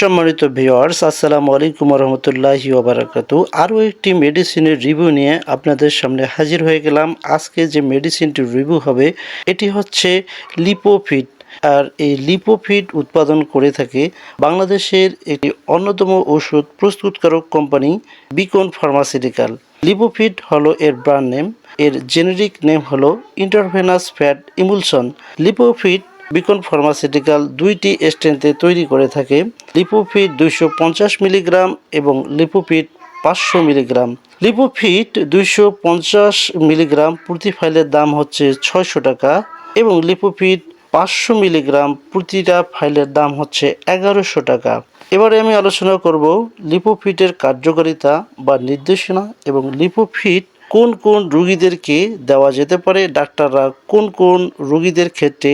সম্মানিত ভিওয়ার্স আসসালামু আলাইকুম রহমতুল্লাহি ওবরাকাতু। আরও একটি মেডিসিনের রিভিউ নিয়ে আপনাদের সামনে হাজির হয়ে গেলাম। আজকে যে মেডিসিনটি রিভিউ হবে, এটি হচ্ছে লিপোফিট আর এই লিপোফিট উৎপাদন করে থাকে বাংলাদেশের একটি অন্যতম ওষুধ প্রস্তুতকারক কোম্পানি বিকন ফার্মাসিউটিক্যাল লিপোফিট হলো এর ব্র্যান্ড নেম এর জেনেরিক নেম হলো intravenous fat emulsion Lipofit Beacon pharmaceutical দুইটি স্ট্রেন্থে তৈরি করে থাকে। লিপোফিট দুইশো পঞ্চাশ মিলিগ্রাম এবং লিপোফিট পাঁচশো মিলিগ্রাম। লিপোফিট দুইশো পঞ্চাশ মিলিগ্রাম প্রতি ফাইলের দাম হচ্ছে ছয়শো টাকা এবং লিপোফিট পাঁচশো মিলিগ্রাম প্রতিটা ফাইলের দাম হচ্ছে এগারোশো টাকা। এবারে আমি আলোচনা করব লিপোফিটের কার্যকারিতা বা নির্দেশনা এবং লিপোফিট কোন কোন রোগীদেরকে দেওয়া যেতে পারে? ডাক্তাররা কোন কোন রোগীদের ক্ষেত্রে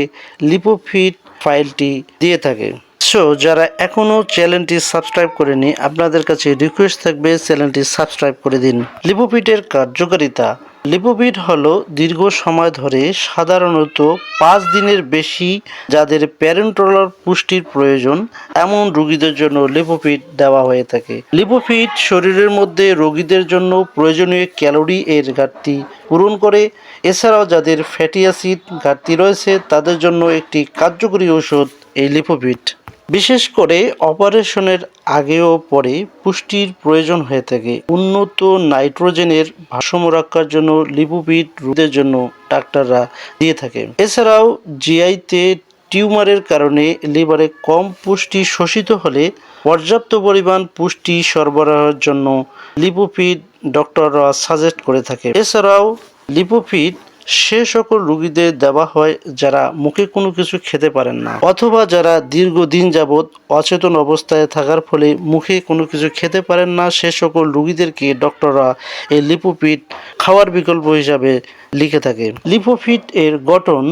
লিপোফিট ফাইলটি দিয়ে থাকে? সো যারা এখনও চ্যানেলটি সাবস্ক্রাইব করেনি, আপনাদের কাছে রিকোয়েস্ট থাকবে চ্যানেলটি সাবস্ক্রাইব করে দিন। লিপোফিটের কার্যকারিতা লিপোফিট হলো দীর্ঘ সময় ধরে সাধারণত পাঁচ দিনের বেশি যাদের প্যারেন্টোলার পুষ্টির প্রয়োজন, এমন রোগীদের জন্য লিপোফিট দেওয়া হয়ে থাকে। লিপোফিট শরীরের মধ্যে রোগীদের জন্য প্রয়োজনীয় ক্যালোরি এর ঘাটতি পূরণ করে। এছাড়াও যাদের ফ্যাটি অ্যাসিড ঘাটতি রয়েছে, তাদের জন্য একটি কার্যকরী ওষুধ এই লিপোফিট বিশেষ করে অপারেশনের আগে ও পরে পুষ্টির প্রয়োজন হয়ে থাকে। উন্নত নাইট্রোজেনের ভারসাম্য রাখার জন্য লিপোপিড রোগের জন্য ডাক্তাররা দিয়ে থাকে। এছাড়াও জিআইতে টিউমারের কারণে লিভারে কম পুষ্টি শোষিত হলে পর্যাপ্ত পরিমাণ পুষ্টি সরবরাহের জন্য লিপোপিড ডক্টররা সাজেস্ট করে থাকে। এছাড়াও লিপোপিড সে সকল রুগীদের দেওয়া হয় যারা মুখে কোনো কিছু খেতে পারেন না, অথবা যারা দীর্ঘদিন যাবৎ অচেতন অবস্থায় থাকার ফলে মুখে কোনো কিছু খেতে পারেন না, সে সকল রুগীদেরকে ডক্টররা এই লিপোপিড খাওয়ার বিকল্প হিসাবে লিখে থাকে। লিপোফিট এর গঠন,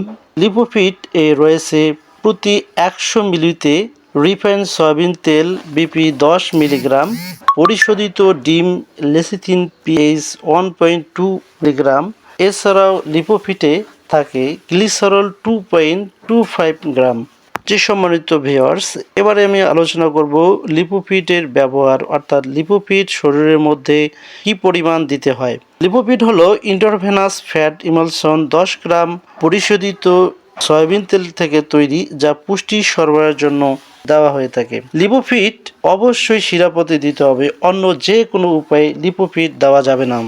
লিপোফিট এ রয়েছে প্রতি একশো মিলিতে রিফাইন সয়াবিন তেল, বিপি দশ মিলিগ্রাম, পরিশোধিত ডিম lecithin pH one point two milligram এছাড়াও লিপোফিটে থাকে glycerol two point two five gram. যে সম্মানিত ভিওয়ার্স এবারে আমি আলোচনা করব লিপোফিটের ব্যবহার, অর্থাৎ লিপোফিট শরীরের মধ্যে কি পরিমাণ দিতে হয়। লিপোফিট হলো ইন্টারভেনাস ফ্যাট ইমালসন দশ গ্রাম পরিশোধিত সয়াবিন তেল থেকে তৈরি, যা পুষ্টি সরবরাহের জন্য দেওয়া হয়ে থাকে। লিপোফিট অবশ্যই শিরাপথে দিতে হবে, অন্য যে কোনো উপায়ে লিপোফিট দেওয়া যাবে না।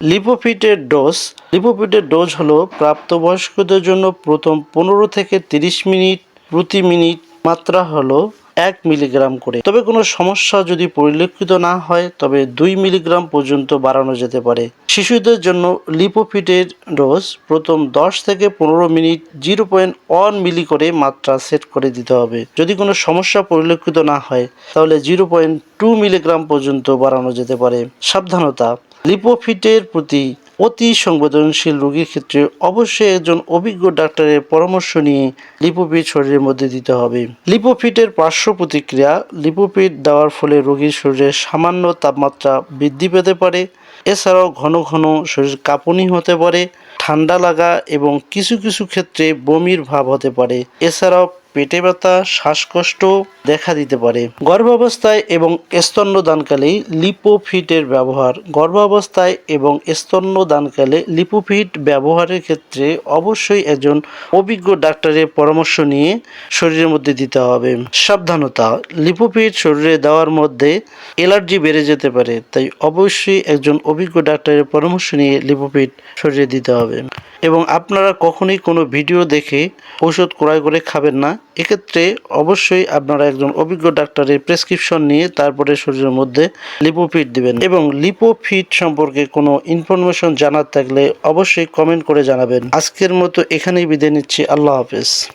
লিপোফিটের ডোজ। লিপোফিটের ডোজ হলো প্রাপ্তবয়স্কদের জন্য প্রথম পনেরো থেকে তিরিশ মিনিট প্রতি মিনিট মাত্রা হলো এক মিলিগ্রাম করে। তবে কোনো সমস্যা যদি পরিলক্ষিত না হয়, তবে দুই মিলিগ্রাম পর্যন্ত বাড়ানো যেতে পারে। শিশুদের জন্য লিপোফিটের ডোজ প্রথম দশ থেকে পনেরো minute zero point one ml করে মাত্রা সেট করে দিতে হবে। যদি কোনো সমস্যা পরিলক্ষিত না হয়, তাহলে জিরো পয়েন্ট টু মিলিগ্রাম পর্যন্ত বাড়ানো যেতে পারে। সাবধানতা। লিপোফিটের প্রতি অতি সংবেদনশীল রোগীর ক্ষেত্রে অবশ্যই একজন অভিজ্ঞ ডাক্তারের পরামর্শ নিয়ে লিপোফিট শরীরের মধ্যে দিতে হবে। লিপোফিটের পার্শ্ব প্রতিক্রিয়া লিপোফিট দেওয়ার ফলে রোগীর শরীরে সামান্য তাপমাত্রা বৃদ্ধি পেতে পারে। এছাড়াও ঘন ঘন শরীর কাঁপুনি হতে পারে, ঠান্ডা লাগা এবং কিছু কিছু ক্ষেত্রে বমির ভাব হতে পারে। এছাড়াও পেটে ব্যথা, শ্বাসকষ্ট দেখা দিতে পারে। গর্ভাবস্থায় এবং স্তন্যদানকালে লিপোফিটের ব্যবহার। গর্ভাবস্থায় এবং স্তন্যদানকালে লিপোফিট ব্যবহারের ক্ষেত্রে অবশ্যই একজন অভিজ্ঞ ডাক্তারের পরামর্শ নিয়ে শরীরের মধ্যে দিতে হবে। সাবধানতা। লিপোফিট শরীরে দেওয়ার মধ্যে অ্যালার্জি বেড়ে যেতে পারে, তাই অবশ্যই একজন অভিজ্ঞ ডাক্তারের পরামর্শ নিয়ে লিপোফিট শরীরে দিতে হবে। এবং আপনারা কখনোই কোনো ভিডিও দেখে ওষুধ ক্রয় করে খাবেন না। এক্ষেত্রে অবশ্যই আপনারা একজন অভিজ্ঞ ডাক্তারের প্রেসক্রিপশন নিয়ে তারপরে শরীরের মধ্যে লিপোফিট দিবেন এবং লিপোফিট সম্পর্কে কোনো ইনফরমেশন জানার থাকলে অবশ্যই কমেন্ট করে জানাবেন। আজকের মতো এখানেই বিদায় নিচ্ছি। আল্লাহ হাফেজ।